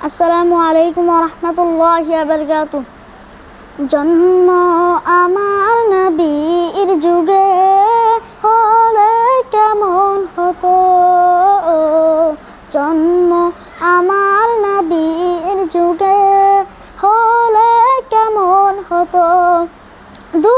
আসসালামু আলাইকুম রহমতুল্লাহ জন্ম আমার নবীর যুগে হলে কেমন হতো? জন্ম আমার নবীর যুগে হলে কেমন হতো? দুনয়নে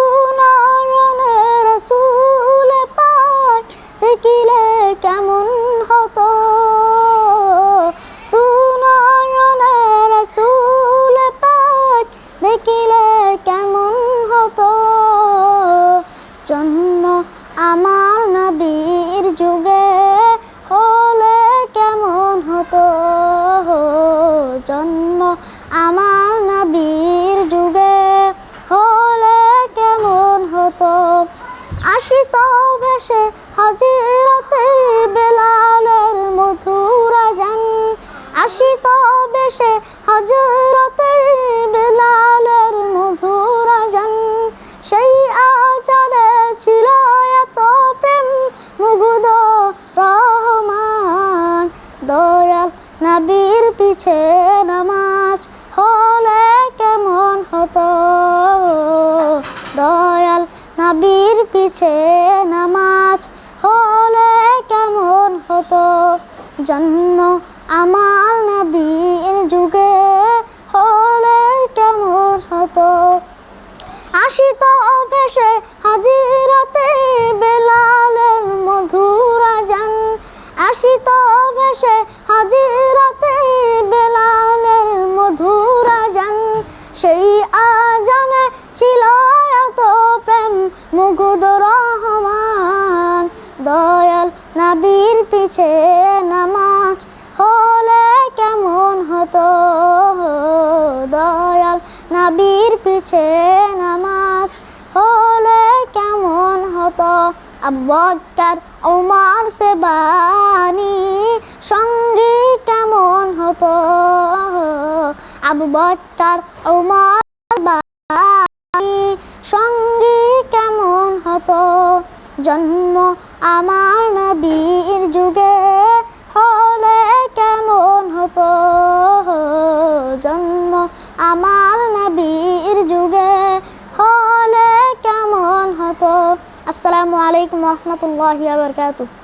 আমার নবীর যুগে হলে কেমন হতো? জন্ম আমার নবীর যুগে হলে কেমন হতো? আসিত ভেসে হাজিরাতে বেলালের মধুরা জান আসিত বেশে হাজরতে বেলালের পিছে নামাজ হলে কেমন হতো? দয়াল নবীর পিছে নামাজ হলে কেমন হতো? জন্ম আমার নবীর যুগে হলে কেমন হতো? আসিত ভেসে হাজিরতে বেলালের দয়াল নবীর পিছে নামাজ হলে কেমন হতো? দয়াল নবীর পিছে নামাজ হলে কেমন হতো? আব্বাকার ওমার সে বাণী সঙ্গী কেমন হতো? আবু বক্কর ওমর বাণী সঙ্গী কেমন হতো? জন্ম আমার নবীর যুগে হলে কেমন হতো? জন্ম আমার নবীর যুগে হলে কেমন হতো? আসসালামু আলাইকুম রহমতুল্লাহ বরকাতুহ।